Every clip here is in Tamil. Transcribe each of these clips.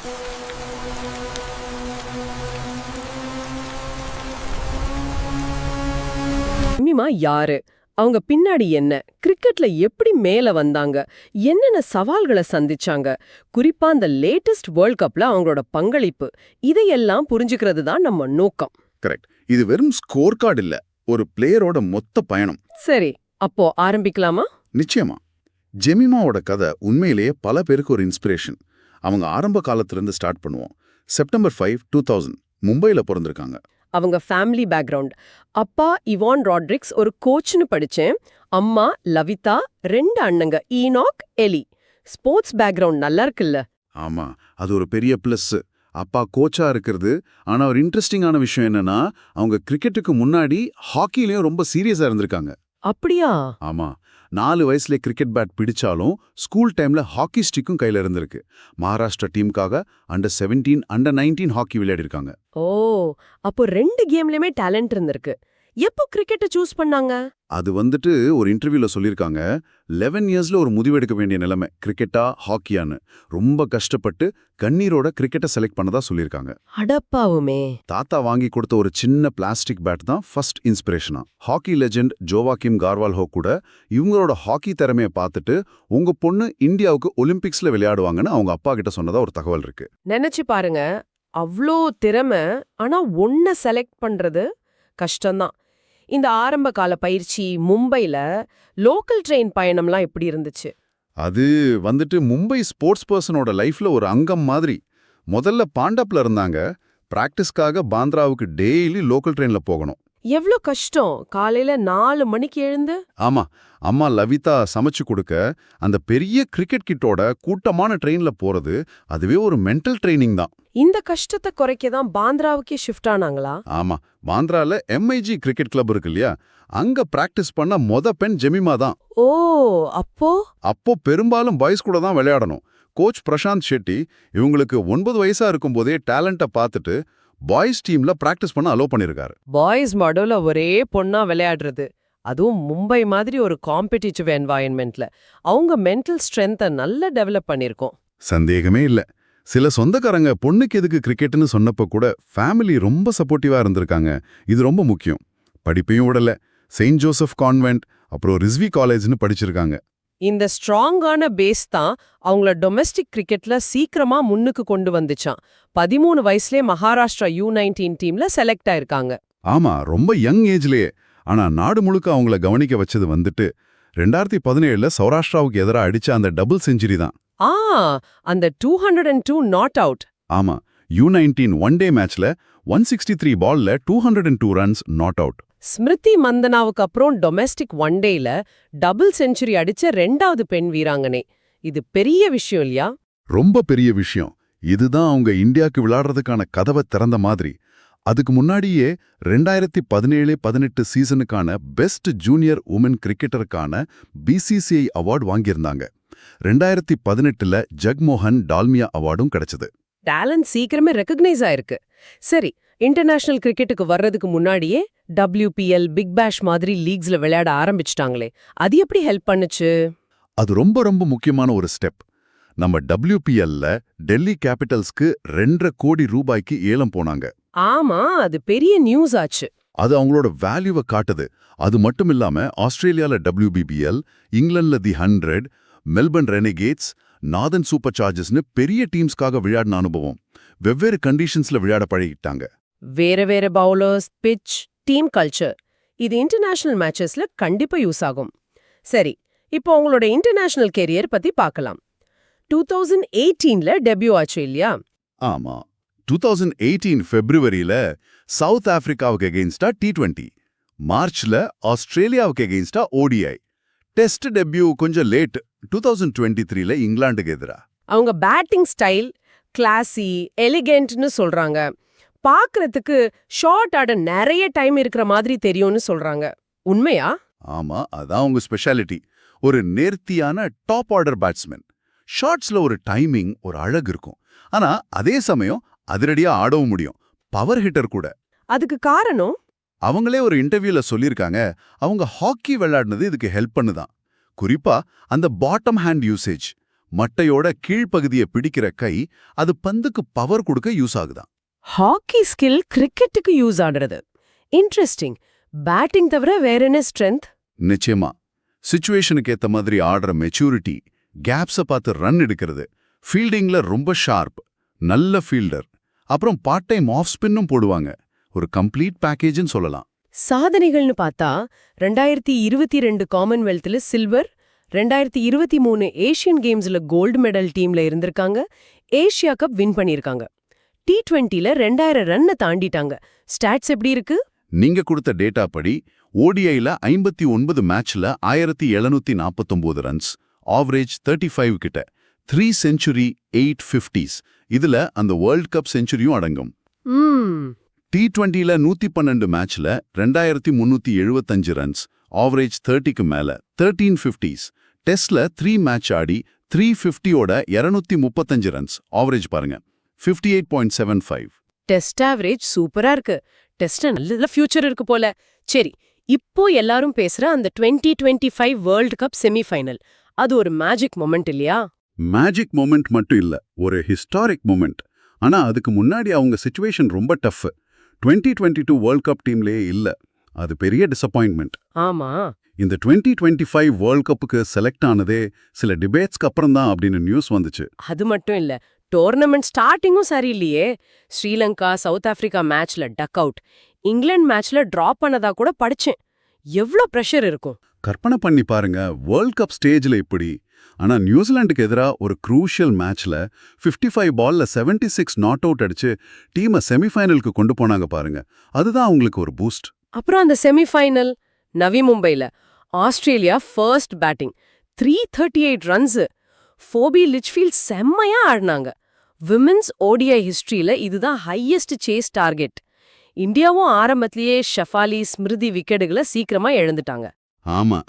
ஜெமிமா யாரு? அவங்க பின்னாடி என்ன? கிரிக்கெட்ல எப்படி மேல வந்தாங்க? என்னென்ன சவால்களை சந்திச்சாங்க? குறிப்பா அந்த லேட்டஸ்ட் வேர்ல்ட் கப்ல அவங்களோட பங்களிப்பு. இதையெல்லாம் புரிஞ்சுக்கிறது தான் நம்ம நோக்கம். கரெக்ட். இது வெறும் ஸ்கோர் கார்டு இல்ல. ஒரு பிளேயரோட மொத்த பயணம். சரி. அப்போ ஆரம்பிக்கலாமா? நிச்சயமா. ஜெமிமாவோட கதை உண்மையிலேயே பல பேருக்கு ஒரு இன்ஸ்பிரேஷன். அவங்க ஆரம்ப காலத்திலிருந்து ஸ்டார்ட் பண்ணுவோம். செப்டம்பர் ஃபைவ் டூ தௌசண்ட் மும்பையில் பிறந்திருக்காங்க. அவங்க ஃபேமிலி பேக்ரவுண்ட் அப்பா இவான் ராட்ரிக்ஸ் ஒரு கோச்னு படிச்சேன். அம்மா லவிதா ரெண்டு அண்ணங்க ஈனாக் எலி ஸ்போர்ட்ஸ் பேக்ரவுண்ட் நல்லா இருக்குல்ல? ஆமா அது ஒரு பெரிய ப்ளஸ் அப்பா கோச்சா இருக்கிறது. ஆனா ஒரு இன்ட்ரெஸ்டிங்கான விஷயம் என்னன்னா அவங்க கிரிக்கெட்டுக்கு முன்னாடி ஹாக்கிலையும் ரொம்ப சீரியஸா இருந்திருக்காங்க. அப்படியா? ஆமா. நாலு வயசுல கிரிக்கெட் பேட் பிடிச்சாலும் ஸ்கூல் டைம்ல ஹாக்கி ஸ்டிக்கும் கையில இருந்திருக்கு. மகாராஷ்டிரா டீமுக்காக அண்டர் 17 அண்டர் 19 ஹாக்கி விளையாடிருக்காங்க. ஓ அப்போ ரெண்டு கேம்லயுமே டேலண்ட் இருந்திருக்கு. எப்போ கிரிக்கெட்டை சூஸ் பண்ணாங்க? அது வந்துட்டு ஒரு இன்டர்வியூல சொல்லியிருக்காங்க. லெவன் இயர்ஸ்ல ஒரு முடிவெடுக்க வேண்டிய நிலைமை கிரிக்கெட்டா ஹாக்கியான்னு ரொம்ப கஷ்டப்பட்டு கண்ணீரோட கிரிக்கெட்டை செலக்ட் பண்ணதா சொல்லியிருக்காங்க. அடப்பாவுமே. தாத்தா வாங்கி கொடுத்த ஒரு சின்ன பிளாஸ்டிக் பேட் தான் ஃபர்ஸ்ட் இன்ஸ்பிரேஷனா ஹாக்கி லெஜெண்ட் ஜோவாக்கிம் கார்வால்ஹோ கூட இவங்களோட ஹாக்கி திறமையை பார்த்துட்டு உங்க பொண்ணு இந்தியாவுக்கு ஒலிம்பிக்ஸ்ல விளையாடுவாங்கன்னு அவங்க அப்பா கிட்ட சொன்னதா ஒரு தகவல் இருக்கு. நினைச்சு பாருங்க. அவ்ளோ திறமை ஆனா ஒன்ன செலக்ட் பண்றது கஷ்டம்தான். இந்த ஆரம்ப கால பயிற்சி மும்பைல லோக்கல் ட்ரெயின் பயணம்லாம் எப்படி இருந்துச்சு? அது வந்துட்டு மும்பை ஸ்போர்ட்ஸ் பர்சனோட லைஃப்ல ஒரு அங்கம் மாதிரி. முதல்ல பாண்டப்ல இருந்தாங்க. பிராக்டிஸ்க்காக பாந்திராவுக்கு டெய்லி லோக்கல் ட்ரெயின்ல போகணும். எவ்ளோ கஷ்டம்? காலையில நாலு மணிக்கு எழுந்து? ஆமா அம்மா லவிதா சமைச்சு கொடுக்க அந்த பெரிய கிரிக்கெட் கிட்டோட கூட்டமான ட்ரெயின்ல போறது அதுவே ஒரு மென்டல் ட்ரைனிங் தான். இந்த கஷ்டத்தை குறைக்க தான் பாந்திராவுக்கே ஷிஃப்ட் ஆனாங்களா? ஆமா பாந்திரால எம்ஐஜி கிரிக்கெட் கிளப் இருக்கு இல்லையா? அங்க பிராக்டிஸ் பண்ண மொத பெண் ஜெமிமா தான். ஓ அப்போ? அப்போ பெரும்பாலும் பாய்ஸ் கூட தான் விளையாடணும். கோச் பிரசாந்த் ஷெட்டி இவங்களுக்கு ஒன்பது வயசா இருக்கும்போதே டேலண்ட்டை பார்த்துட்டு பாய்ஸ் டீம்ல பிராக்டிஸ் பண்ண அலோ பண்ணிருக்காரு. பாய்ஸ் மாடோல ஒரே பொண்ணா விளையாடுறது. அதுவும் மும்பை மாதிரி ஒரு காம்படிட்டிவ் என்வாயன்மெண்ட்ல அவங்க மென்டல் ஸ்ட்ரென்த்தை நல்லா டெவலப் பண்ணிருக்கோம். சந்தேகமே இல்ல. சில சொந்தக்காரங்க பொண்ணுக்கு எதுக்கு கிரிக்கெட்னு சொன்னப்ப கூட ஃபேமிலி ரொம்ப சப்போர்ட்டிவா இருந்திருக்காங்க. இது ரொம்ப முக்கியம். படிப்பையும் விடல. செயின்ட் ஜோசப் கான்வென்ட் அப்புறம் ரிஸ்வி காலேஜ்னு படிச்சிருக்காங்க. இந்த ஸ்ட்ராங்கான பேஸ் தான் அவங்கள டொமெஸ்டிக் கிரிக்கெட்ல சீக்கிரமா முன்னுக்கு கொண்டு வந்துச்சான் பதிமூணு வயசுலயே மகாராஷ்டிரா யூ நைன்டீன் டீம்ல செலக்ட் ஆயிருக்காங்க. ஆமா ரொம்ப யங் ஏஜ்லயே ஆனா நாடு முழுக்க அவங்கள கவனிக்க வச்சது வந்துட்டு ரெண்டாயிரத்தி பதினேழுல சௌராஷ்டிராவுக்கு எதிராக அடிச்ச அந்த டபுள் செஞ்சுரி தான். ஆ அந்த two hundred and two not out ஆமா யூ நைன்டீன் ஒன் டே மேட்ச்ல ஒன் சிக்ஸ்டி த்ரீ பால்ல two hundred and two runs not out Smriti மந்தனாவுக்கு அப்புறம் டொமெஸ்டிக் ஒன் டேல டபுள் செஞ்சுரி அடிச்ச ரெண்டாவது பெண் வீராங்கனை. இது பெரிய விஷயம் இல்லையா? ரொம்ப பெரிய விஷயம். இதுதான் அவங்க இந்தியாவுக்கு விளையாடுறதுக்கான கதவை திறந்த மாதிரி. அதுக்கு முன்னாடியே ரெண்டாயிரத்தி பதினேழு பதினெட்டு சீசனுக்கான பெஸ்ட் ஜூனியர் உமன் கிரிக்கெட்டருக்கான பிசிசிஐ அவார்டு வாங்கியிருந்தாங்க. ரெண்டாயிரத்தி பதினெட்டுல ஜக்மோகன் டால்மியா அவார்டும் கிடைச்சது. டேலண்ட் சீக்கிரமே ரெக்கக்னைஸ் ஆயிருக்கு. சரி இன்டர்நேஷனல் கிரிக்கெட்டுக்கு வர்றதுக்கு முன்னாடியே WPL பிக் பேஷ் மாதிரி லீக்ஸ்ல விளையாட ஆரம்பிச்சிட்டாங்களே. அது எப்படி ஹெல்ப் பண்ணுச்சு? அது ரொம்ப ரொம்ப முக்கியமான ஒரு ஸ்டெப் நம்ம WPL-ல டெல்லி கேபிட்டல்ஸ்க்கு ரெண்டரை கோடி ரூபாய்க்கு ஏலம் போனாங்க. ஆமா அது பெரிய நியூஸ் ஆச்சு. அது அவங்களோட வேல்யூவை காட்டுது. அது மட்டும் இல்லாம ஆஸ்திரேலியால WBBL இங்கிலாந்துல the hundred Melbourne Renegades Northern super சார்ஜஸ்னு பெரிய டீம்ஸ்க்காக விளையாடின அனுபவம். வெவ்வேறு கண்டிஷன்ஸ்ல விளையாட பழகிட்டாங்க. வேற வேற பவுலர்ஸ் பிட்ச் டீம் கல்ச்சர் இது இன்டர்நேஷனல் மேட்சஸ்ல கண்டிப்பா யூஸ் ஆகும். சரி இப்போ உங்களோட இன்டர்நேஷனல் கெரியர் பத்தி பார்க்கலாம். டூ தௌசண்ட் எயிட்டீன்ல டெபியூ ஆச்சு இல்லையா? ஆமா. டூ தௌசண்ட் எயிட்டீன் பிப்ரவரியில சவுத் ஆப்பிரிக்காவுக்கு எகெயின்ஸ்டா டி டுவெண்ட்டி மார்ச்ல ஆஸ்திரேலியாவுக்கு எகெயின்ஸ்டா ஓடிஐ டெஸ்ட் டெபியூ கொஞ்சம் லேட் டூ தௌசண்ட் டுவெண்ட்டி த்ரீல இங்கிலாந்துக்கு எதிரா. அவங்க பேட்டிங் ஸ்டைல் கிளாசி எலிகென்ட்னு சொல்றாங்க. பார்க்கறதுக்கு ஷார்ட் ஆட நிறைய டைம் இருக்கிற மாதிரி தெரியும்னு சொல்றாங்க. உண்மையா? ஆமா அதான் உங்க ஸ்பெஷாலிட்டி ஒரு நேர்த்தியான டாப் ஆர்டர் பேட்ஸ்மேன் ஷார்ட்ஸ்ல ஒரு டைமிங் ஒரு அழகு இருக்கும். ஆனா அதே சமயம் அதிரடியா ஆடவும் முடியும். பவர் ஹிட்டர் கூட. அதுக்கு காரணம்? அவங்களே ஒரு இன்டர்வியூல சொல்லியிருக்காங்க. அவங்க ஹாக்கி விளையாடினது இதுக்கு ஹெல்ப் பண்ணுதான். குறிப்பா அந்த பாட்டம் ஹேண்ட் யூசேஜ் மட்டையோட கீழ்ப்பகுதியை பிடிக்கிற கை அது பந்துக்கு பவர் கொடுக்க யூஸ் ஆகுதாம் ஹாக்கி ஸ்கில் கிரிக்கெட்டுக்கு யூஸ் ஆடுறது இன்ட்ரெஸ்டிங். பேட்டிங் தவிர வேற என்ன ஸ்ட்ரென்த்? நிச்சயமா. சுச்சுவேஷனுக்கு ஏத்த மாதிரி ஆடுற மெச்சூரிட்டி கேப்ஸை பார்த்து ரன் எடுக்கிறது. ஃபீல்டிங்ல ரொம்ப ஷார்ப். நல்ல ஃபீல்டர். அப்புறம் பார்ட் டைம் ஆஃப் ஸ்பின்னும் போடுவாங்க. ஒரு கம்ப்ளீட் பேக்கேஜ்னு சொல்லலாம். சாதனைகள்னு பார்த்தா ரெண்டாயிரத்தி இருபத்தி ரெண்டு காமன்வெல்த்ல சில்வர் ரெண்டாயிரத்தி இருபத்தி மூணு ஏஷியன் கேம்ஸ்ல கோல்டு மெடல் டீம்ல இருந்திருக்காங்க. ஏஷியா கப் வின் பண்ணிருக்காங்க டி டுவெண்ட்டில ரெண்டாயிரம் ரன்னை தாண்டிட்டாங்க. ஸ்டாட்ஸ் எப்படி இருக்கு? நீங்க கொடுத்த டேட்டா படி ஓடிஐல ஐம்பத்தி ஒன்பது மேட்ச்ல ஆயிரத்தி எழுநூத்தி நாற்பத்தொன்பது ரன்ஸ் ஆவரேஜ் தேர்ட்டி ஃபைவ் கிட்ட. த்ரீ செஞ்சுரி எயிட் ஃபிஃப்டிஸ் இதுல அந்த வேர்ல்ட் கப் செஞ்சுரியும் அடங்கும். டி டுவெண்ட்டில நூத்தி பன்னெண்டு மேட்ச்ல ரெண்டாயிரத்தி முன்னூத்தி எழுபத்தஞ்சு ரன்ஸ் ஆவரேஜ் தேர்ட்டிக்கு மேல. தேர்ட்டீன் ஃபிஃப்டிஸ் டெஸ்ட்ல த்ரீ மேட்ச் ஆடி த்ரீ ஃபிஃப்டியோட இருநூத்தி முப்பத்தஞ்சு ரன்ஸ் ஆவரேஜ் பாருங்க. Fifty eight point seven five test average சூப்பரா இருக்கு டெஸ்ட் நல்ல ஃபியூச்சர் இருக்கு போல. சரி இப்போ எல்லாரும் பேசுற அந்த twenty twenty five world cup semifinal அது ஒரு மேஜிக் மொமெண்ட் இல்லையா? மேஜிக் மொமெண்ட் மட்டும் இல்ல ஒரு ஹிஸ்டாரிக் மொமெண்ட் ஆனா அதுக்கு முன்னாடி அவங்க சுச்சுவேஷன் ரொம்ப tough twenty twenty two world cup டீம்லயே இல்ல. அது பெரிய டிசப்பாயின்மெண்ட் ஆமா. இந்த டுவெண்ட்டி டுவெண்ட்டி ஃபைவ் வேர்ல்ட் கப்புக்கு செலக்ட் ஆனதே சில டிபேட்ஸ்க்கு அப்புறம் தான் அப்படின்னு நியூஸ் வந்துச்சு. அது மட்டும் இல்ல டோர்னமெண்ட் ஸ்டார்டிங்கும் சரியில்லையே ஸ்ரீலங்கா சவுத் ஆப்பிரிக்கா மேட்ச்ல டக் அவுட் இங்கிலாந்து மேட்ச்ல டிராப் பண்ணதா கூட படிச்சேன். எவ்ளோ பிரஷர் இருக்கும். கற்பனை பண்ணி பாருங்க வேர்ல்ட் கப் ஸ்டேஜ்ல இப்படி. ஆனா நியூசிலாந்துக்கு எதிரா ஒரு க்ரூஷியல் மேட்ச்ல 55 ஃபைவ் பால்ல 76 சிக்ஸ் நாட் அவுட் அடிச்சு டீமை செமிஃபைனலுக்கு கொண்டு போனாங்க பாருங்க. அதுதான் அவங்களுக்கு ஒரு பூஸ்ட் அப்புறம் அந்த செமிஃபைனல் நவி மும்பைல. Australia first batting three thirty eight runs Phoebe Litchfield செம்மையா ஆடினாங்க. விமென்ஸ் ஓடிஐ ஹிஸ்டரியில இதுதான் ஹையஸ்ட் சேஸ் டார்கெட் இந்தியாவும் ஆரம்பத்திலேயே ஷஃபாலி ஸ்மிருதி விக்கெட்டுகளை சீக்கிரமா இழந்துட்டாங்க. ஆமா.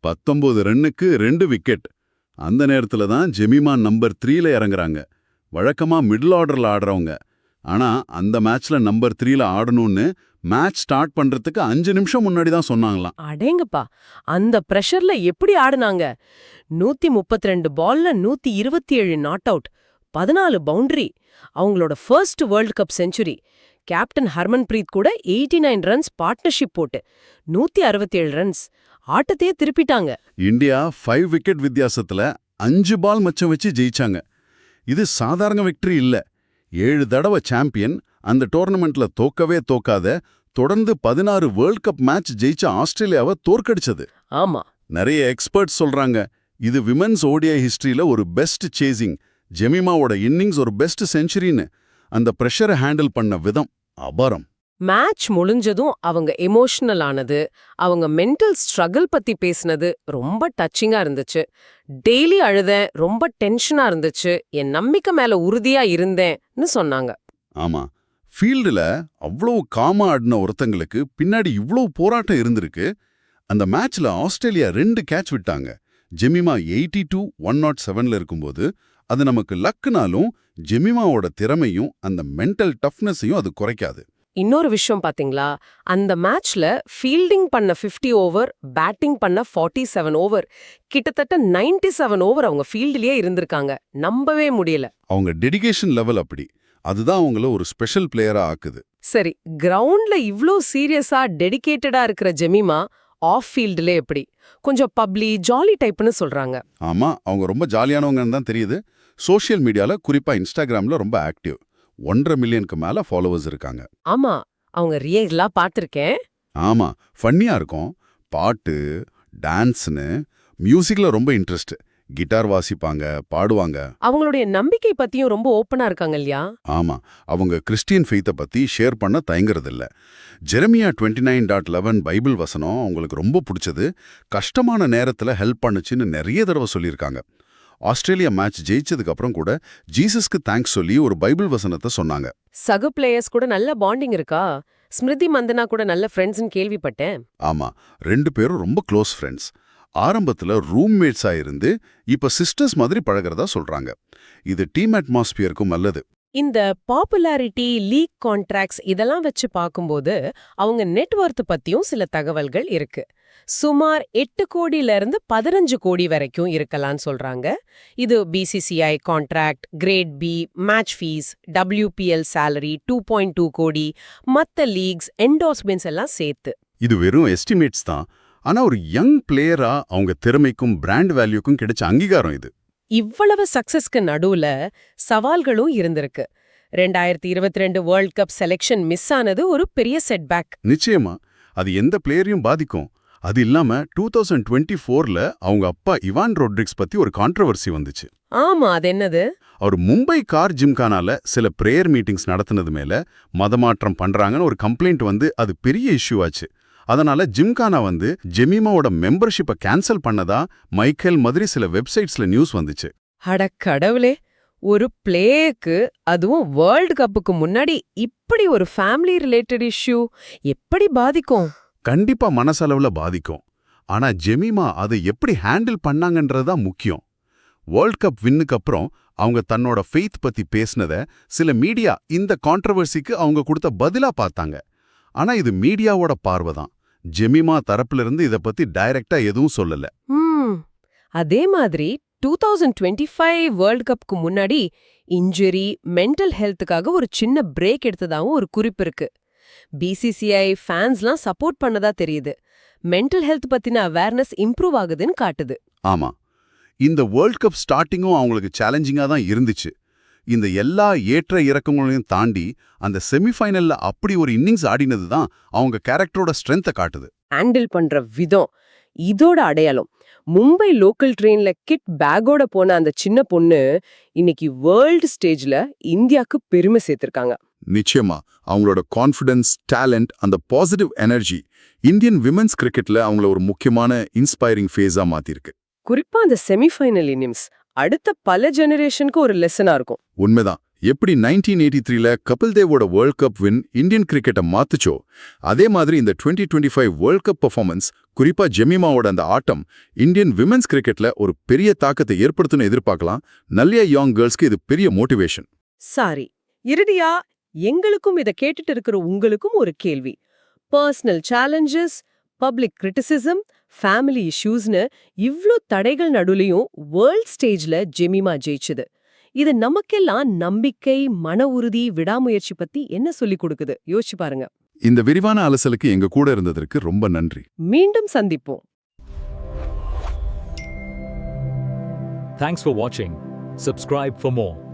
பத்தொன்பது ரன்னுக்கு ரெண்டு விக்கெட். அந்த நேரத்துல தான் ஜெமிமா நம்பர் த்ரீல இறங்குறாங்க. வழக்கமா மிடில் ஆர்டர்ல ஆடுறவங்க. ஆனா அந்த மேட்ச்ல நம்பர் த்ரீல ஆடணும்னு மேட்ச் ஸ்டார்ட் பண்றதுக்கு அஞ்சு நிமிஷம் முன்னாடி தான் சொன்னாங்களாம். அடேங்கப்பா. அந்த பிரஷர்ல எப்படி ஆடுனாங்க? நூத்தி முப்பத்தி ரெண்டு பால்ல நூத்தி இருபத்தி ஏழு நாட் அவுட் பதினாலு பவுண்டரி அவங்களோட first world cup century captain Harmanpreet கூட எயிட்டி நைன் ரன்ஸ் பார்ட்னர்ஷிப் போட்டு நூத்தி அறுபத்தி ஏழு ரன்ஸ் ஆட்டத்தையே திருப்பிட்டாங்க. இந்தியா ஃபைவ் விக்கெட் வித்தியாசத்துல அஞ்சு பால் மச்சம் வச்சு ஜெயிச்சாங்க. இது சாதாரண விக்டரி இல்ல. ஏழு தடவை சாம்பியன் அந்த டோர்னமெண்ட்ல தோக்கவே தோக்காத தொடர்ந்து பதினாறு வேர்ல்ட் கப் மேட்ச் ஜெயிச்ச ஆஸ்திரேலியாவை தோற்கடிச்சது. ஆமா. நிறைய எக்ஸ்பர்ட்ஸ் சொல்றாங்க இது விமென்ஸ் ஓடிஐ ஹிஸ்டரியில ஒரு பெஸ்ட் சேசிங் ஜெமிமாவோட இன்னிங்ஸ் ஒரு பெஸ்ட் செஞ்சுரின்னு அந்த ப்ரெஷரை ஹேண்டில் பண்ண விதம் அபாரம். மேட்ச் முடிஞ்சதும் அவங்க எமோஷனல் ஆனது அவங்க மென்டல் ஸ்ட்ரகிள் பத்தி பேசினது ரொம்ப டச்சிங்கா இருந்துச்சு. டெய்லி அழுதேன் ரொம்ப டென்ஷனா இருந்துச்சு என் நம்பிக்கை மேல உறுதியா இருந்தேன்னு சொன்னாங்க. ஆமா ஃபீல்டுல அவ்வளவு காமா ஆடின ஒருத்தங்களுக்கு பின்னாடி இவ்வளவு போராட்டம் இருந்திருக்கு அந்த மேட்ச்ல ஆஸ்திரேலியா ரெண்டு கேட்ச் விட்டாங்க. Jemimah eighty two one not செவன்ல இருக்கும்போது அது நமக்கு லக்குனாலும் ஜெமிமாவோட திறமையும் அந்த மென்டல் டஃப்னஸையும் அது குறைக்காது. இன்னொரு விஷயம் பாத்தீங்களா? அந்த மேட்ச்ல ஃபீல்டிங் பண்ண 50 ஓவர் பேட்டிங் பண்ண 47 செவன் ஓவர் கிட்டத்தட்ட 97 செவன் ஓவர் அவங்க ஃபீல்டுலயே இருந்திருக்காங்க. நம்பவே முடியல. அவங்க டெடிகேஷன் லெவல் அப்படி. அதுதான் அவங்கள ஒரு ஸ்பெஷல் பிளேயரா ஆக்குது. சரி கிரவுண்ட்ல இவ்ளோ சீரியஸா டெடிகேட்டடா இருக்கிற ஜெமிமா ஆஃப் ஃபீல்டுல எப்படி? கொஞ்சம் பப்ளி ஜாலி டைப்னு சொல்றாங்க. ஆமா அவங்க ரொம்ப ஜாலியானவங்கன்னு தான் தெரியுது. சோஷியல் மீடியால குறிப்பா இன்ஸ்டாகிராம்ல ரொம்ப ஆக்டிவ். ஒன்றரை மில்லியனுக்கு மேல ஃபாலோவர்ஸ் இருக்காங்க. ஆமா அவங்க ரியலா பார்த்திருக்கேன் ஆமா ஃபன்னியா இருக்கும். பாட்டு டான்ஸ்னு மியூசிக்ல ரொம்ப இன்ட்ரெஸ்ட். கிட்டார் வாசிப்பாங்க பாடுவாங்க. அவங்களுடைய நம்பிக்கை பத்தியும் ரொம்ப ஓப்பனா இருக்காங்க இல்லையா? ஆமா அவங்க கிறிஸ்டியன் ஃபெய்த்தை பத்தி ஷேர் பண்ண தயங்குறதில்ல. Jeremiah twenty nine dot eleven Bible வசனம் அவங்களுக்கு ரொம்ப பிடிச்சது. கஷ்டமான நேரத்துல ஹெல்ப் பண்ணுச்சுன்னு நிறைய தடவை சொல்லியிருக்காங்க. ஆஸ்திரேலியா மேட்ச் ஜெயிச்சதுக்கு அப்புறம் கூட ஜீசஸ்க்கு தேங்க்ஸ் சொல்லி ஒரு பைபிள் வசனத்தை சொன்னாங்க. சக பிளேயர்ஸ் கூட நல்ல பாண்டிங் இருக்கா? ஸ்மிருதி மந்தனா கூட நல்ல ஃப்ரெண்ட்ஸ்னு கேள்விப்பட்டேன். ஆமா ரெண்டு பேரும் ரொம்ப க்ளோஸ் ஃப்ரெண்ட்ஸ் ஆரம்பத்துல ரூம்மேட்ஸா இருந்து இப்ப சிஸ்டர்ஸ் மாதிரி பழகுறதா சொல்றாங்க. இது டீம் அட்மாஸ்பியருக்கும் நல்லது. இந்த பாப்புலாரிட்டி லீக் கான்ட்ராக்ட்ஸ் இதெல்லாம் வச்சு பார்க்கும்போது அவங்க நெட்வொர்த் பத்தியும் சில தகவல்கள் இருக்கு. சுமார் எட்டு கோடியில இருந்து பதினஞ்சு கோடி வரைக்கும் இருக்கலாம்னு சொல்றாங்க. இது BCCI contract grade B match fee WPL salary two point two crore மத்த லீக்ஸ் என்டோஸ்மெண்ட்ஸ் எல்லாம் சேர்த்து. இது வெறும் எஸ்டிமேட்ஸ் தான். ஆனா ஒரு யங் பிளேயரா அவங்க திறமைக்கும் பிராண்ட் வேல்யூக்கும் கிடைச்ச அங்கீகாரம் இது. இவ்வளவு சக்சஸ்க்கு நடுவுல சவால்களும் இருந்திருக்கு. ரெண்டாயிரத்தி இருபத்தி ரெண்டு வேர்ல்ட் கப் செலெக்ஷன் மிஸ் ஆனது ஒரு பெரிய செட்பேக் நிச்சயமா. அது எந்த பிளேயரையும் பாதிக்கும். அது இல்லாம டூ தௌசண்ட் டுவெண்ட்டி ஃபோர்ல அவங்க அப்பா இவான் ரோட்ரிக்ஸ் பத்தி ஒரு கான்ட்ரவர்சி வந்துச்சு. ஆமா அது என்னது? அவர் மும்பை கார் ஜிம்கானால சில பிரேயர் மீட்டிங்ஸ் நடத்தினது மேல மதமாற்றம் பண்றாங்கன்னு ஒரு கம்ப்ளைண்ட் வந்து அது பெரிய இஷ்யூ ஆச்சு. அதனால ஜிம்கானா வந்து ஜெமிமாவோட மெம்பர்ஷிப்பை கேன்சல் பண்ணதா மைக்கேல் மாதிரி சில வெப்சைட்ஸ்ல நியூஸ் வந்துச்சு. அட கடவுளே ஒரு பிளேக்கு அதுவும் வேர்ல்ட் கப்புக்கு முன்னாடி இப்படி ஒரு ஃபேமிலி ரிலேட்டட் இஷ்யூ எப்படி பாதிக்கும்? கண்டிப்பா மனசளவுல பாதிக்கும். ஆனா ஜெமிமா அதை எப்படி ஹேண்டில் பண்ணாங்கன்றது தான் முக்கியம். வேர்ல்ட் கப் வின்னுக்கு அப்புறம் அவங்க தன்னோட ஃபெய்த் பத்தி பேசினத சில மீடியா இந்த கான்ட்ரவர்சிக்கு அவங்க கொடுத்த பதிலா பார்த்தாங்க. ஆனா இது மீடியாவோட பார்வை தான். ஜெமிமா தரப்புல இருந்து இத பத்தி டைரக்டா எதுவும் சொல்லல. அதே மாதிரி two thousand twenty five world கப்க்கு முன்னாடி இன்ஜுரி மென்டல் ஹெல்த்துக்காக ஒரு சின்ன பிரேக் எடுத்ததாவும் ஒரு குறிப்பு இருக்கு. பிசிசிஐ ஃபேன்ஸ்லாம் சப்போர்ட் பண்ணதா தெரியுது. மென்டல் ஹெல்த் பத்தின அவேர்னஸ் இம்ப்ரூவ் ஆகுதுன்னு காட்டுது. ஆமா. இந்த வேர்ல்ட் கப் ஸ்டார்டிங்கும் அவங்களுக்கு சேலஞ்சிங்கா தான் இருந்துச்சு. இந்த எல்லா ஏற்ற இறக்கங்களையும் தாண்டி அந்த செமிஃபைனல்ல அப்படி ஒரு இன்னிங்ஸ் ஆடினது தான் அவங்க கேரக்டரோட ஸ்ட்ரென்த்தை காட்டுது. ஹேண்டில் பண்ற விதம் இதோட அடையாளம். மும்பை லோக்கல் ட்ரெயின்ல கிட் பேக்கோட போன அந்த சின்ன பொண்ணு இன்னைக்கு வேர்ல்டு ஸ்டேஜ்ல இந்தியாக்கு பெருமை சேர்த்திருக்காங்க. நிச்சயமா அவங்களோட கான்ஃபிடன்ஸ் டேலண்ட் அந்த பாசிட்டிவ் எனர்ஜி இந்தியன் விமென்ஸ் கிரிக்கெட்ல அவங்கள ஒரு முக்கியமான இன்ஸ்பைரிங் ஃபேஸா மாத்திருக்கு. குறிப்பா அந்த செமிஃபைனல் இன்னிங்ஸ் அடுத்த பல ஜெனரேஷனுக்கு ஒரு லெசனா இருக்கும். உண்மைதான். எப்படி நைன்டீன் எயிட்டி த்ரீல கபில் தேவோட வேர்ல்ட் கப் வின் இந்தியன் கிரிக்கெட்டை மாத்துச்சோ அதே மாதிரி இந்த twenty twenty five world cup performance குறிப்பா ஜெமிமாவோட அந்த ஆட்டம் இந்தியன் விமென்ஸ் கிரிக்கெட்ல ஒரு பெரிய தாக்கத்தை ஏற்படுத்துன்னு எதிர்பார்க்கலாம். நல்ல யங் கேர்ள்ஸ்க்கு இது பெரிய மோட்டிவேஷன் சாரி இறுதியா எங்களுக்கும் இத கேட்டுட்டு இருக்கிற உங்களுக்கும் ஒரு கேள்வி. Personal challenges public criticism family இஷ்யூஸ்னு இவ்ளோ தடைகள் நடுவுலயும் வேர்ல்ட் ஸ்டேஜ்ல ஜெமிமா ஜெயிச்சது. இது நமக்கெல்லாம் நம்பிக்கை மன உறுதி விடாமுயற்சி பத்தி என்ன சொல்லிக் கொடுக்குது? யோசிச்சு பாருங்க. இந்த விரிவான அலசலுக்கு எங்க கூட இருந்ததற்கு ரொம்ப நன்றி. மீண்டும் சந்திப்போம். Thanks for watching. Subscribe for more.